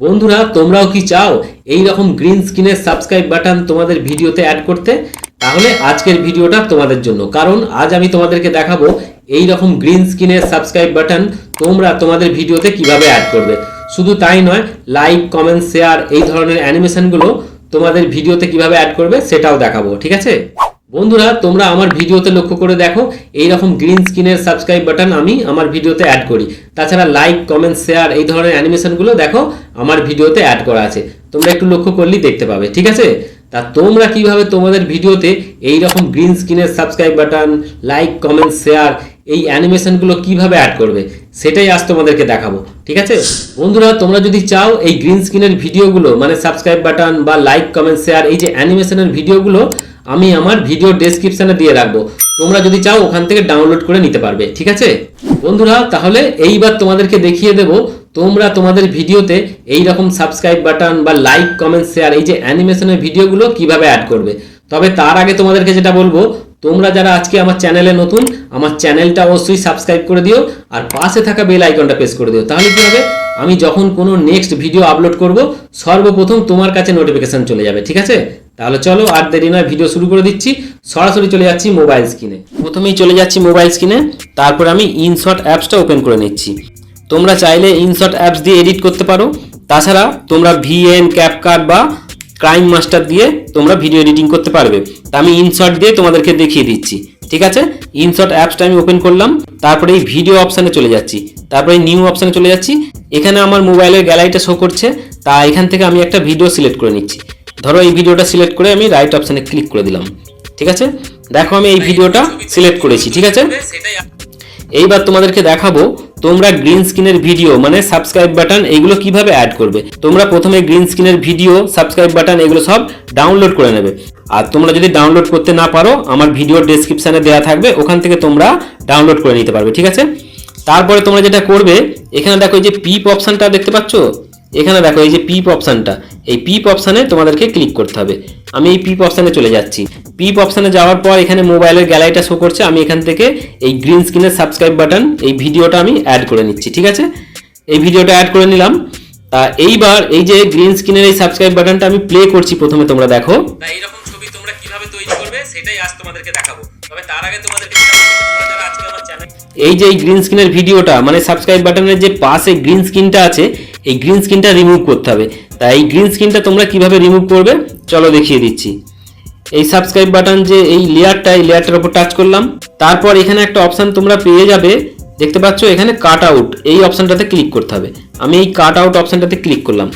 বন্ধুরা, তোমরাও কি চাও এই রকম গ্রিন স্ক্রিনের সাবস্ক্রাইব বাটন তোমাদের ভিডিওতে অ্যাড করতে? তাহলে আজকের ভিডিওটা তোমাদের জন্য। কারণ আজ আমি তোমাদেরকে দেখাবো এই রকম গ্রিন স্ক্রিনের সাবস্ক্রাইব বাটন তোমরা তোমাদের ভিডিওতে কীভাবে অ্যাড করবে। শুধু তাই নয় লাইক কমেন্ট শেয়ার এই ধরনের অ্যানিমেশনগুলো তোমাদের ভিডিওতে কীভাবে অ্যাড করবে সেটাও দেখাবো, ঠিক আছে? বন্ধুরা, তোমরা আমার ভিডিওতে লক্ষ্য করে দেখো এই রকম গ্রিন স্ক্রিনের সাবস্ক্রাইব বাটন আমি আমার ভিডিওতে অ্যাড করি। তাছাড়া লাইক কমেন্ট শেয়ার এই ধরনের অ্যানিমেশনগুলো দেখো, আমার ভিডিওতে অ্যাড করা আছে। তোমরা একটু লক্ষ্য করলেই দেখতে পাবে, ঠিক আছে? তা তোমরা কীভাবে তোমাদের ভিডিওতে এই রকম গ্রিন স্ক্রিনের subscribe button like comment share এই অ্যানিমেশনগুলো কীভাবে অ্যাড করবে, সেটাই আজ তোমাদেরকে দেখাবো, ঠিক আছে? বন্ধুরা, তোমরা যদি চাও এই গ্রিন স্ক্রিনের ভিডিওগুলো মানে সাবস্ক্রাইব বাটন বা লাইক কমেন্ট শেয়ার এই যে অ্যানিমেশনের ভিডিওগুলো আমি আমার ভিডিও ডেসক্রিপশানে দিয়ে রাখব। তোমরা যদি চাও, ওখান থেকে ডাউনলোড করে নিতে পারবে, ঠিক আছে? বন্ধুরা, তাহলে এইবার তোমাদেরকে দেখিয়ে দেব, তোমরা তোমাদের ভিডিওতে এই রকম সাবস্ক্রাইব বাটন বা লাইক কমেন্ট শেয়ার এই যে অ্যানিমেশনের ভিডিওগুলো কীভাবে অ্যাড করবে। তবে তার আগে তোমাদেরকে যেটা বলব তোমরা যারা আজকে আমার চ্যানেলে নতুন, আমার চ্যানেলটা অবশ্যই সাবস্ক্রাইব করে দিও আর পাশে থাকা বেল আইকনটা প্রেস করে দিও। তাহলে কি হবে? আমি যখন কোনো নেক্সট ভিডিও আপলোড করব, সর্বপ্রথম তোমার কাছে নোটিফিকেশন চলে যাবে, ঠিক আছে? তাহলে চলো আর দেরি নয় ভিডিও শুরু করে দিচ্ছি। সরাসরি চলে যাচ্ছি মোবাইল স্ক্রিনে প্রথমেই চলে যাচ্ছি মোবাইল স্ক্রিনে তারপর আমি ইনশট অ্যাপসটা ওপেন করে নিচ্ছি। তোমরা চাইলে ইনশট অ্যাপস দিয়ে এডিট করতে পারো। তাছাড়া তোমরা ভিএন ক্যাপকাট বা ক্রাইম মাস্টার দিয়ে তোমরা ভিডিও এডিটিং করতে পারবে। তা আমি ইনশট দিয়ে তোমাদেরকে দেখিয়ে দিচ্ছি। ঠিক আছে? ইনশট অ্যাপসটা আমি ওপেন করলাম। তারপরে এই ভিডিও অপশানে চলে যাচ্ছি। তারপরে নিউ অপশানে চলে যাচ্ছি। এখানে আমার মোবাইলের গ্যালারিটা শো করছে। তা এখান থেকে আমি একটা ভিডিও সিলেক্ট করে নিচ্ছি। ধরো এই ভিডিওটা সিলেক্ট করে আমি রাইট অপশানে ক্লিক করে দিলাম। ঠিক আছে? দেখো আমি এই ভিডিওটা সিলেক্ট করেছি। ঠিক আছে? এইবার তোমাদেরকে দেখাবো তোমরা গ্রিন স্ক্রিনের ভিডিও মানে সাবস্ক্রাইব বাটন এগুলো কীভাবে অ্যাড করবে? তোমরা প্রথমে গ্রিন স্ক্রিনের ভিডিও সাবস্ক্রাইব বাটন এগুলো সব ডাউনলোড করে নেবে। আর তোমরা যদি ডাউনলোড করতে না পারো, আমার ভিডিও ডেসক্রিপশানে দেওয়া থাকবে, ওখান থেকে তোমরা ডাউনলোড করে নিতে পারবে, ঠিক আছে? তারপরে তোমরা যেটা করবে, এখানে দেখো এই যে পিপ অপশানটা দেখতে পাচ্ছ? এখানে দেখো এই যে পিপ অপশানটা এই পিপ অপশানে তোমাদেরকে ক্লিক করতে হবে। আমি এই পিপ অপশানে চলে যাচ্ছি। পিপ অপশানে যাওয়ার পর এখানে মোবাইলের গ্যালারিটা শো করছে। আমি এখান থেকে এই গ্রিন স্ক্রিনের সাবস্ক্রাইব বাটন এই ভিডিওটা আমি অ্যাড করে নিচ্ছি ঠিক আছে? এই ভিডিওটা অ্যাড করে নিলাম। তা এইবার এই যে গ্রিন স্ক্রিনের এই সাবস্ক্রাইব বাটনটা আমি প্লে করছি প্রথমে তোমরা দেখো। এইরকম ছবি তোমরা কীভাবে তৈরি করবে সেটাই আজ তোমাদেরকে দেখাবো। তবে তার আগে তোমাদেরকে এই যে এই গ্রিন স্ক্রিনের ভিডিওটা মানে সাবস্ক্রাইব বাটনের যে পাশে গ্রিন স্ক্রিনটা আছে এই গ্রিন স্ক্রিনটা রিমুভ করতে হবে। তাই এই গ্রিন স্ক্রিনটা তোমরা কীভাবে রিমুভ করবে চলো দেখিয়ে দিচ্ছি। এই সাবস্ক্রাইব বাটন যে এই লেয়ারটা এই লেয়ারটার উপর টাচ করলাম, তারপর এখানে একটা অপশান তোমরা পেয়ে যাবে। দেখতে পাচ্ছ এখানে কাট আউট এই অপশানটাতে ক্লিক করতে হবে। আমি এই কাট আউট অপশানটাতে ক্লিক করলাম।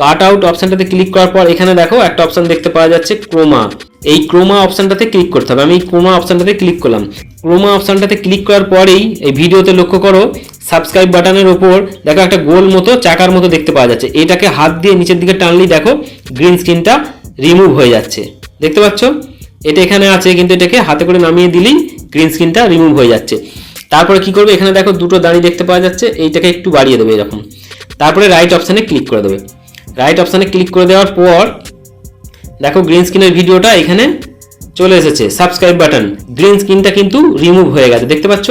কাট আউট অপশানটাতে ক্লিক করার পর এখানে দেখো একটা অপশান দেখতে পাওয়া যাচ্ছে ক্রোমা এই ক্রোমা অপশানটাতে ক্লিক করতে হবে। আমি এই ক্রোমা অপশানটাতে ক্লিক করলাম। ক্রোমা অপশানটাতে ক্লিক করার পরেই এই ভিডিওতে লক্ষ্য করো সাবস্ক্রাইব বাটনের ওপর দেখো একটা গোল মতো, চাকার মতো দেখতে পাওয়া যাচ্ছে। এটাকে হাত দিয়ে নিচের দিকে টানলেই দেখো গ্রিন স্ক্রিনটা রিমুভ হয়ে যাচ্ছে। দেখতে পাচ্ছ? এটা এখানে আছে, কিন্তু এটাকে হাতে করে নামিয়ে দিলেই গ্রিন স্ক্রিনটা রিমুভ হয়ে যাচ্ছে। তারপরে কি করবে? এখানে দেখো দুটো দাঁড়ি দেখতে পাওয়া যাচ্ছে, এইটাকে একটু বাড়িয়ে দেবে এরকম। তারপরে রাইট অপশানে ক্লিক করে দেবে। রাইট অপশানে ক্লিক করে দেওয়ার পর, দেখো গ্রিন স্ক্রিনের ভিডিওটা এখানে চলে এসেছে সাবস্ক্রাইব বাটন গ্রিন স্ক্রিনটা কিন্তু রিমুভ হয়ে গেছে, দেখতে পাচ্ছ?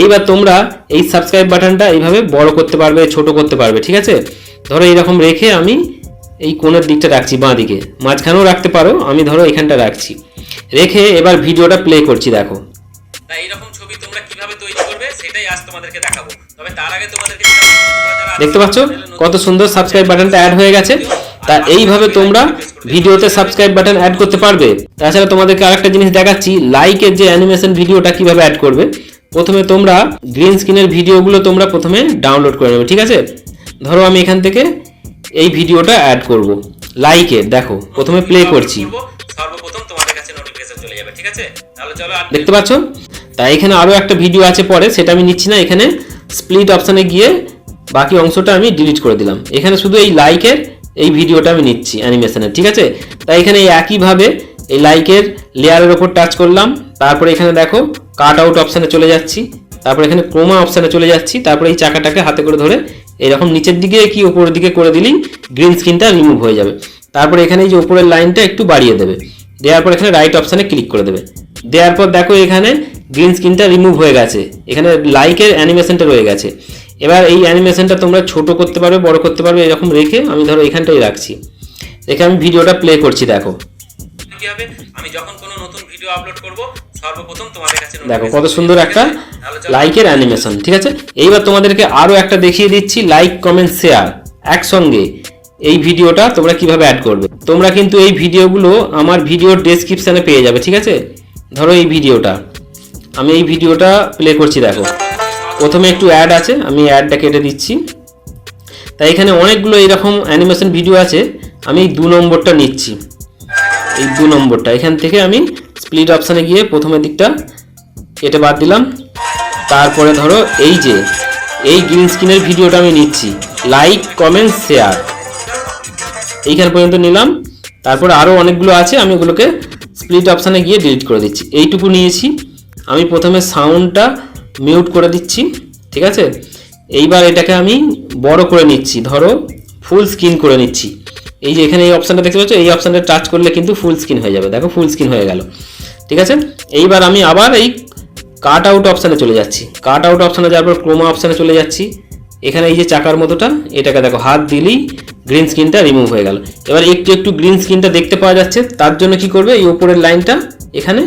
এইবার তোমরা এই সাবস্ক্রাইব বাটনটা এইভাবে বড় করতে পারবে, ছোট করতে পারবে, ঠিক আছে? ধরো এইরকম রেখে আমি এই কোণের দিকটা রাখছি বাঁ দিকে। মাঝখানেও রাখতে পারো আমি ধরো এখানটা রাখছি। রেখে এবার ভিডিওটা প্লে করছি দেখো। তা এইরকম ছবি তোমরা কীভাবে তৈরি করবে সেটাই আজ তোমাদেরকে দেখাবো। তবে তার আগে তোমাদেরকে যেটা বলছি, তোমরা যারা দেখতে পাচ্ছ? কত সুন্দর সাবস্ক্রাইব বাটনটা অ্যাড হয়ে গেছে। তা এইভাবে তোমরা ভিডিওতে সাবস্ক্রাইব বাটন অ্যাড করতে পারবে। তাছাড়া তোমাদেরকে আরেকটা জিনিস দেখাচ্ছি লাইকের যে অ্যানিমেশন ভিডিওটা কীভাবে অ্যাড করবে প্রথমে তোমরা গ্রিন স্ক্রিনের ভিডিওগুলো তোমরা প্রথমে ডাউনলোড করে নেবে ঠিক আছে? ধরো আমি এখান থেকে এই ভিডিওটা অ্যাড করব। লাইকে দেখো প্রথমে প্লে করছি। সর্বপ্রথম তোমাদের কাছে নোটিফিকেশন চলে যাবে ঠিক আছে? তাহলে চলো দেখতে পাচ্ছ? তাই এখানে আরও একটা ভিডিও আছে পরে সেটা আমি নিচ্ছি না। এখানে স্প্লিট অপশানে গিয়ে বাকি অংশটা আমি ডিলিট করে দিলাম। এখানে শুধু এই লাইকের এই ভিডিওটা আমি নিচ্ছি অ্যানিমেশনের ঠিক আছে? তাই এখানে একইভাবে এই লাইকের লেয়ারের ওপর টাচ করলাম। তারপরে এখানে দেখো কাট আউট অপশানে চলে যাচ্ছি। তারপরে এখানে ক্রোমা অপশানে চলে যাচ্ছি। তারপরে এই চাকাটাকে হাতে করে ধরে এরকম নিচের দিকে কি উপরের দিকে করে দিলেই গ্রিন স্ক্রিনটা রিমুভ হয়ে যাবে। তারপরে এখানে এই যে উপরের লাইনটা একটু বাড়িয়ে দেবে। দেওয়ার পর এখানে রাইট অপশানে ক্লিক করে দেবে। দেওয়ার পর দেখো এখানে গ্রিন স্ক্রিনটা রিমুভ হয়ে গেছে। এখানে লাইকের অ্যানিমেশনটা রয়ে গেছে। এবার এই অ্যানিমেশনটা তোমরা ছোট করতে পারবে, বড় করতে পারবে, এরকম রেখে আমি ধরো এখানটাই রাখছি। রেখে আমি ভিডিওটা প্লে করছি, দেখো। কি হবে? আমি যখন কোনো নতুন ভিডিও আপলোড করব সর্বপ্রথম তোমাদের কাছে দেখো কত সুন্দর একটা লাইকের অ্যানিমেশন ঠিক আছে? এইবার তোমাদেরকে আরও একটা দেখিয়ে দিচ্ছি লাইক কমেন্ট শেয়ার একসঙ্গে। এই ভিডিওটা তোমরা কীভাবে অ্যাড করবে? তোমরা কিন্তু এই ভিডিওগুলো আমার ভিডিওর ডেসক্রিপশানে পেয়ে যাবে ঠিক আছে? ধরো এই ভিডিওটা। আমি এই ভিডিওটা প্লে করছি দেখো। প্রথমে একটু অ্যাড আছে আমি অ্যাডটা কেটে দিচ্ছি। তাই এখানে অনেকগুলো এরকম অ্যানিমেশন ভিডিও আছে আমি এই দু নম্বরটা নিচ্ছি। এই দু নম্বরটা এখান থেকে আমি স্প্লিট অপশানে গিয়ে প্রথমের দিকটা কেটে বাদ দিলাম। তারপরে ধরো এই যে, এই গ্রিন স্ক্রিনের ভিডিওটা আমি নিচ্ছি। লাইক কমেন্ট শেয়ার এইখান পর্যন্ত নিলাম। তারপরে আরও অনেকগুলো আছে, আমি ওগুলোকে স্প্লিট অপশানে গিয়ে ডিলিট করে দিচ্ছি। এইটুকু নিয়েছি। আমি প্রথমে সাউন্ডটা মিউট করে দিচ্ছি, ঠিক আছে? এইবার এটাকে আমি বড় করে নিচ্ছি, ধরো ফুল স্ক্রিন করে নিচ্ছি। এই যে এখানে এই অপশানটা দেখতে পাচ্ছ? এই অপশানটা টাচ করলে কিন্তু ফুল স্ক্রিন হয়ে যাবে। দেখো ফুল স্ক্রিন হয়ে গেল। ঠিক আছে? এইবার আমি আবার এই কাট আউট অপশানে চলে যাচ্ছি। কাট আউট অপশানে যাওয়ার পর ক্রোমা অপশানে চলে যাচ্ছি। এখানে এই যে চাকার মতোটা, এটাকে দেখো, হাত দিলেই গ্রিন স্ক্রিনটা রিমুভ হয়ে গেল। এবার একটু একটু গ্রিন স্ক্রিনটা দেখতে পাওয়া যাচ্ছে, তার জন্য কি করবে? এই উপরের লাইনটা এখানে,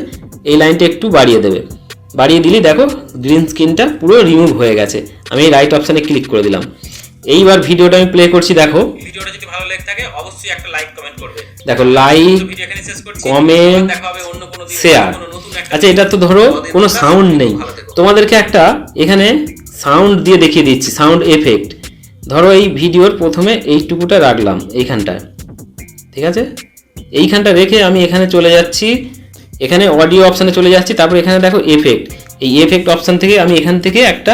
এই লাইনটা একটু বাড়িয়ে দেবে। বাড়িয়ে দিলেই দেখো গ্রিন স্ক্রিনটা পুরো রিমুভ হয়ে গেছে। আমি এই রাইট অপশানে ক্লিক করে দিলাম। এইবার ভিডিওটা আমি প্লে করছি, দেখো। ভিডিওটা যদি ভালো লেগে থাকে, অবশ্যই একটা লাইক কমেন্ট করবে। দেখো লাইক দিন শেয়ার আচ্ছা এটা তো ধরো কোনো সাউন্ড নেই। তোমাদেরকে একটা এখানে সাউন্ড দিয়ে দেখিয়ে দিচ্ছি সাউন্ড এফেক্ট ধরো এই ভিডিওর প্রথমে এইটুকুটা রাখলাম এইখানটায়। ঠিক আছে? এইখানটা রেখে আমি এখানে চলে যাচ্ছি। এখানে অডিও অপশানে চলে যাচ্ছি তারপর এখানে দেখো এফেক্ট এই এফেক্ট অপশান থেকে আমি এখান থেকে একটা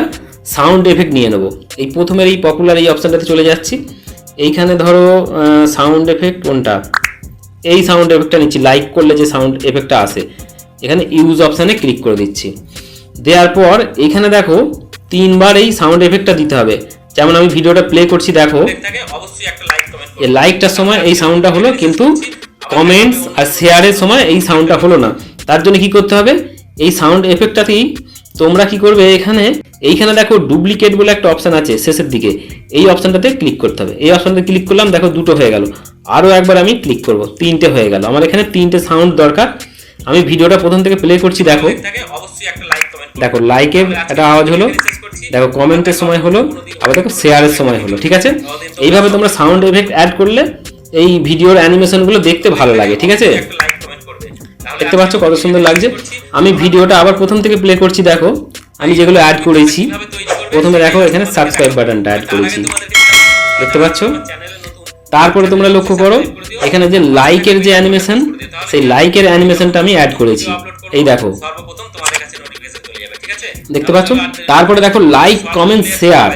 সাউন্ড এফেক্ট নিয়ে নেব। এই প্রথমের এই পপুলার এই অপশানটাতে চলে যাচ্ছি। এইখানে ধরো সাউন্ড এফেক্ট কোনটা? এই সাউন্ড এফেক্টটা নিচ্ছি। লাইক করলে যে সাউন্ড এফেক্টটা আসে, এখানে ইউজ অপশানে ক্লিক করে দিচ্ছি। দেওয়ার পর এখানে দেখো, তিনবার এই সাউন্ড এফেক্টটা দিতে হবে। যেমন আমি ভিডিওটা প্লে করছি, দেখো। এই লাইকটার সময় এই সাউন্ডটা হলো, কিন্তু কমেন্টস আর শেয়ারের সময় এই সাউন্ডটা হলো না। তার জন্য কি করতে হবে? এই সাউন্ড এফেক্টটাতেই তোমরা কি করবে এখানে এইখানে দেখো ডুপ্লিকেট বলে একটা অপশান আছে শেষের দিকে। এই অপশানটাতে ক্লিক করতে হবে। এই অপশানটাতে ক্লিক করলাম, দেখো দুটো হয়ে গেল। আরও একবার আমি ক্লিক করব। তিনটে হয়ে গেল। আমার এখানে তিনটে সাউন্ড দরকার। আমি ভিডিওটা প্রথম থেকে প্লে করছি, দেখো। দেখো লাইকের একটা আওয়াজ হলো। দেখো কমেন্টের সময় হলো। আবার দেখো শেয়ারের সময় হলো। ঠিক আছে? এইভাবে তোমরা সাউন্ড এফেক্ট অ্যাড করলে এই ভিডিওর অ্যানিমেশনগুলো দেখতে ভালো লাগে। ঠিক আছে? দেখতে পাচ্ছ কত সুন্দর লাগছে? আমি ভিডিওটা আবার প্রথম থেকে প্লে করছি, দেখো। আমি যেগুলো অ্যাড করেছি, প্রথমে দেখো এখানে সাবস্ক্রাইব বাটনটা অ্যাড করেছি। দেখতে পাচ্ছ? তারপরে তোমরা লক্ষ্য করো, এখানে যে লাইকের যে অ্যানিমেশন সেই লাইকের অ্যানিমেশনটা আমি অ্যাড করেছি। এই দেখো। দেখতে পাচ্ছ? তারপরে দেখো লাইক কমেন্ট শেয়ার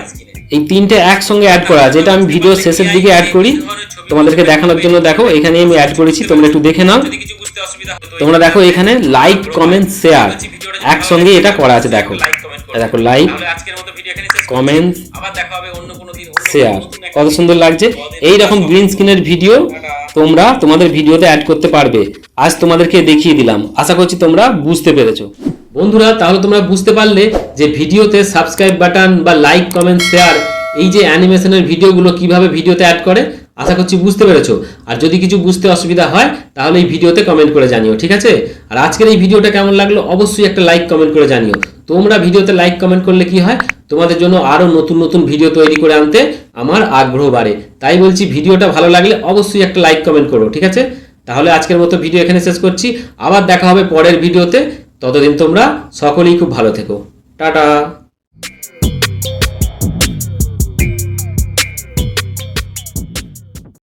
এই তিনটে একসঙ্গে অ্যাড করা, যেটা আমি ভিডিও শেষের দিকে অ্যাড করি। তোমাদেরকে দেখানোর জন্য দেখো এখানে আমি অ্যাড করেছি তোমরা একটু দেখে নাও। তোমরা দেখো এখানে লাইক কমেন্ট শেয়ার একসঙ্গে এটা করা আছে দেখো। দেখো লাইক। কমেন্ট শেয়ার কত সুন্দর লাগছে। এই রকম গ্রিন স্ক্রিনের ভিডিও তোমরা তোমাদের ভিডিওতে অ্যাড করতে পারবে। আজ তোমাদেরকে দেখিয়ে দিলাম। আশা করছি তোমরা বুঝতে পেরেছ। বন্ধুরা তাহলে তোমরা বুঝতে পারলে যে ভিডিওতে সাবস্ক্রাইব বাটন বা লাইক কমেন্ট শেয়ার এই যে অ্যানিমেশনের ভিডিওগুলো কীভাবে ভিডিওতে অ্যাড করে আশা করছি বুঝতে পেরেছ। আর যদি কিছু বুঝতে অসুবিধা হয়, তাহলে এই ভিডিওতে কমেন্ট করে জানিও, ঠিক আছে? আর আজকের এই ভিডিওটা কেমন লাগল, অবশ্যই একটা লাইক কমেন্ট করে জানিও। তোমরা ভিডিওতে লাইক কমেন্ট করলে কি হয়? তোমাদের জন্য আরও নতুন নতুন ভিডিও তৈরি করে আনতে আমার আগ্রহ বাড়ে। তাই বলছি, ভিডিওটা ভালো লাগলে অবশ্যই একটা লাইক কমেন্ট করো, ঠিক আছে? তাহলে আজকের মতো ভিডিও এখানে শেষ করছি। আবার দেখা হবে পরের ভিডিওতে। ততদিন তোমরা সকলেই খুব ভালো থেকো। টাটা!